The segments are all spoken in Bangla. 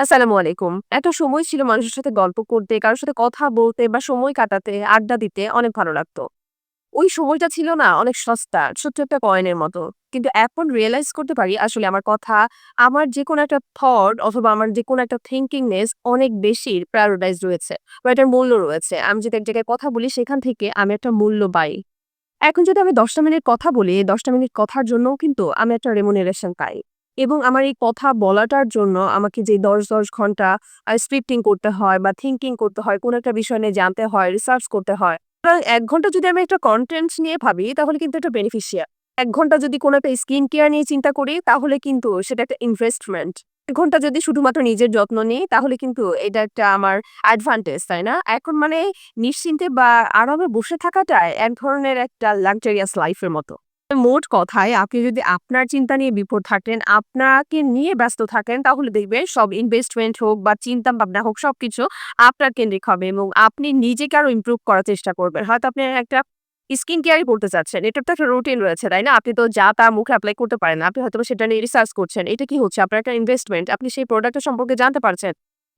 আসসালামু আলাইকুম। একটা সময় ছিল মানুষের সাথে গল্প করতে, কারোর সাথে কথা বলতে বা সময় কাটাতে, আড্ডা দিতে অনেক ভালো লাগতো। ওই সময়টা ছিল না অনেক সস্তা, ছোট্ট একটা কয়েনের মতো। কিন্তু এখন রিয়েলাইজ করতে পারি আসলে আমার কথা, আমার যেকোনো একটা থট অথবা আমার যেকোনো একটা থিঙ্কিংনেস অনেক বেশি প্রায়োরিটাইজ রয়েছে বা এটার মূল্য রয়েছে। আমি যদি এক জায়গায় কথা বলি সেখান থেকে আমি একটা মূল্য পাই। এখন যদি আমি দশটা মিনিট কথা বলি, দশটা মিনিট কথার জন্যও কিন্তু আমি একটা রেমুনারেশন পাই। এবং আমার এই কথা বলাটার জন্য আমাকে যে দশ দশ ঘণ্টা স্ক্রিপ্টিং করতে হয় বা থিঙ্কিং করতে হয়, কোন একটা বিষয় নিয়ে জানতে হয়, রিসার্চ করতে হয়। ১ ঘণ্টা যদি আমি একটা কনটেন্ট নিয়ে ভাবি তাহলে কিন্তু এটা বেনিফিশিয়াল। এক ঘণ্টা যদি কোন একটা স্কিন কেয়ার নিয়ে চিন্তা করি তাহলে কিন্তু সেটা একটা ইনভেস্টমেন্ট। এক ঘণ্টা যদি শুধুমাত্র নিজের যত্ন নিই তাহলে কিন্তু এটা একটা আমার অ্যাডভান্টেজ, তাই না? এখন মানে নিশ্চিন্তে বা আরামে বসে থাকাটাই এক ধরনের একটা লাক্সারিয়াস লাইফ এর মতো। মোট কথায় আপনি যদি আপনার চিন্তা নিয়ে বিপদ থাকেন, আপনাকে নিয়ে ব্যস্ত থাকেন তাহলে দেখবেন সব ইনভেস্টমেন্ট হোক বা চিন্তা ভাবনা হোক সবকিছু আপনার কেন্দ্রিক হবে এবং আপনি নিজেকে আরও ইমপ্রুভ করার চেষ্টা করবেন। হয়তো আপনি একটা স্কিন কেয়ারই করতে চাচ্ছেন। এটার তো একটা রুটিন রয়েছে, তাই না? আপনি তো যা তা মুখে অ্যাপ্লাই করতে পারেন। আপনি হয়তোবা সেটা নিয়ে রিসার্চ করছেন। এটা কি হচ্ছে? আপনার একটা ইনভেস্টমেন্ট। আপনি সেই প্রোডাক্টটা সম্পর্কে জানতে পারছেন।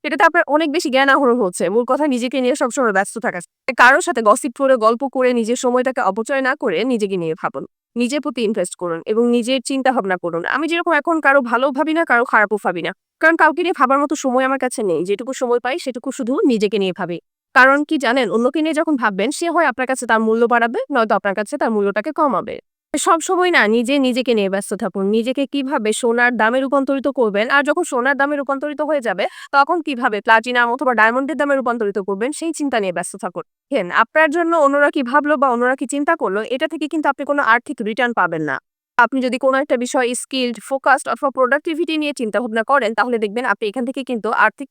এটাতে আপনার অনেক বেশি জ্ঞান আহরণ হচ্ছে। মূল কথা নিজেকে নিয়ে সবসময় ব্যস্ত থাকা। কারোর সাথে গসিপ করে, গল্প করে নিজের সময়টাকে অপচয় না করে নিজেকে নিয়ে ভাবুন। নিজের প্রতি ইনভেস্ট করুন এবং নিজের চিন্তা ভাবনা করুন। আমি যেরকম এখন কারও ভালো ভাবি না, কারও খারাপও ভাবি না। কারণ কাউকে নিয়ে ভাবার মতো সময় আমার কাছে নেই। যেটুকু সময় পাই সেটুকু শুধু নিজেকে নিয়ে ভাবি। কারণ কি জানেন? অন্যকে নিয়ে যখন ভাববেন সে হয় আপনার কাছে তার মূল্য বাড়াবে, নয়তো আপনার কাছে তার মূল্যটাকে কমাবে। সবসময় না নিজে নিজেকে নিয়ে ব্যস্ত থাকুন। নিজেকে কীভাবে সোনার দামে রূপান্তরিত করবেন আর যখন সোনার দামে রূপান্তরিত হয়ে যাবে তখন কীভাবে প্লাটিনাম অথবা ডায়মন্ডের দামে রূপান্তরিত করবেন সেই চিন্তা নিয়ে ব্যস্ত থাকুন। দেখেন আপনার জন্য অন্যরা কি ভাবলো বা অন্যরা কি চিন্তা করল এটা থেকে কিন্তু আপনি কোনো আর্থিক রিটার্ন পাবেন না। আপনি যদি কোনো একটা বিষয়ে স্কিলড, ফোকাসড অথবা প্রোডাক্টিভিটি নিয়ে চিন্তা ভাবনা করেন তাহলে দেখবেন আপনি এখান থেকে কিন্তু আর্থিক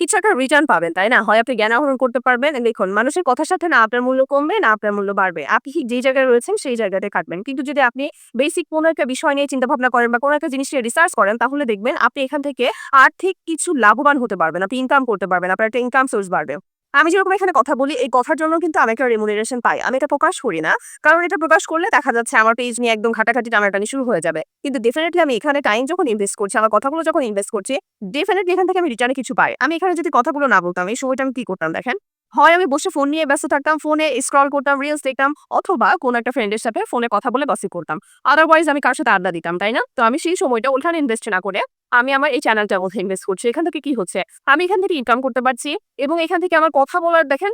কিছু একটা রিটার্ন পাবেন, তাই না? হয় আপনি জ্ঞান আহরণ করতে পারবেন। দেখুন মানুষের কথার সাথে না আপনার মূল্য কমবে, না আপনার মূল্য বাড়বে। আপনি যেই জায়গায় রয়েছেন সেই জায়গাতে কাটবেন। কিন্তু যদি আপনি বেসিক কোনো একটা বিষয় নিয়ে চিন্তা ভাবনা করেন বা কোনো একটা জিনিস নিয়ে রিসার্চ করেন তাহলে দেখবেন আপনি এখান থেকে আর্থিক কিছু লাভবান হতে পারবেন। আপনি ইনকাম করতে পারবেন। আপনার একটা ইনকাম সোর্স বাড়বে। আমি যেরকম এখানে কথা বলি এই কথার জন্য কিন্তু আমি একটা রেমুনারেশন পাই। আমি এটা প্রকাশ করি না। কারণ এটা প্রকাশ করলে দেখা যাচ্ছে আমার পেজ নিয়ে একদম ঘাটাঘাটি টানাটানি শুরু হয়ে যাবে। কিন্তু ডেফিনিটলি আমি এখানে টাইম যখন ইনভেস্ট করছি, আমার কথাগুলো যখন ইনভেস্ট করছি, ডেফিনিটলি এখান থেকে আমি রিটার্ন কিছু পাই। আমি এখানে যদি কথাগুলো না বলতাম এই সময়টা আমি কি করতাম দেখেন? হয় আমি বসে ফোন নিয়ে ব্যস্ত থাকতাম, ফোনে স্ক্রল করতাম, রিলস দেখতাম অথবা কোনো একটা ফ্রেন্ডের সাথে ফোনে কথা বলে গসিপ করতাম। আদারওয়াইজ আমি কার সাথে আড্ডা দিতাম, তাই না? তো আমি সেই সময়টা ওখানে ইনভেস্ট না করে আমি আমার এই চ্যানেলটার মধ্যে ইনভেস্ট করছি। এখান থেকে কি হচ্ছে? আমি এখান থেকে ইনকাম করতে পারছি এবং এখান থেকে আমার কথা বলার দেখেন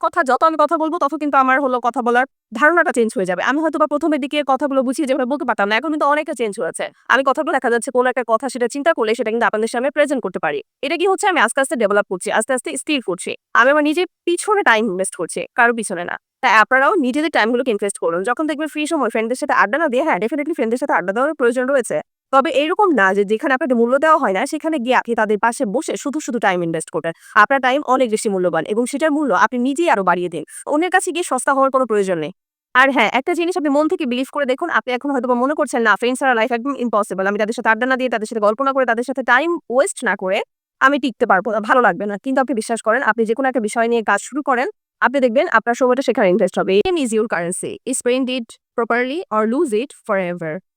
কথা যত আমি কথা বলব তত কিন্তু আমার হলো কথা বলার ধারণাটা চেঞ্জ হয়ে যাবে। আমি হয়তোবা ১ম এর দিকে কথাগুলো বুঝিয়ে যেভাবে বলতে পারতাম না। এখন কিন্তু অনেকটা চেঞ্জ হয়েছে। আমি কথাগুলো দেখা যাচ্ছে কোনো একটা কথা সেটা চিন্তা করলে সেটা কিন্তু আপনাদের সামনে প্রেজেন্ট করতে পারি। এটা কি হচ্ছে আমি আস্তে, আস্তে ডেভেলপ করছি। আস্তে, আস্তে স্থির করছি। আমি আমার নিজের পিছনে টাইম ইনভেস্ট করছি, কারও পিছনে না। তাই আপনারাও নিজেদের টাইমগুলোকে ইনভেস্ট করুন। যখন দেখবেন ফ্রি সময় ফ্রেন্ডদের সাথে আড্ডা না দিয়ে হ্যাঁ, ডেফিনিটলি ফ্রেন্ডদের সাথে আড্ডা দেওয়ার প্রয়োজন রয়েছে। তবে এরকম না যে যেখানে আপনাকে মূল্য দেওয়া হয় না সেখানে গিয়ে আপনি তাদের পাশে বসে শুধু, শুধু টাইম ইনভেস্ট করবেন। আপনার টাইম অনেক বেশি মূল্যবান এবং সেটার মূল্য আপনি নিজেই আরও বাড়িয়ে দিন। অন্যের কাছে গিয়ে সস্তা হওয়ার কোনো প্রয়োজন নেই। আর হ্যাঁ, একটা জিনিস আপনি মন থেকে বিলিভ করে দেখুন, আপনি এখন হয়তো মনে করছেন না ফ্রেন্ড আর লাইফ একদম ইম্পসিবল। আমি তাদের সাথে আড্ডা না দিয়ে, তাদের সাথে গল্প না করে, তাদের সাথে টাইম ওয়েস্ট না করে আমি টিকতে পারব না, ভালো লাগবে না। কিন্তু আপনি বিশ্বাস করেন, আপনি যেকোনো একটা বিষয় নিয়ে কাজ শুরু করেন, আপনি দেখবেন আপনার সময়টা সেখানে ইনভেস্ট হবে। Is your currency. Spend it properly or lose it forever.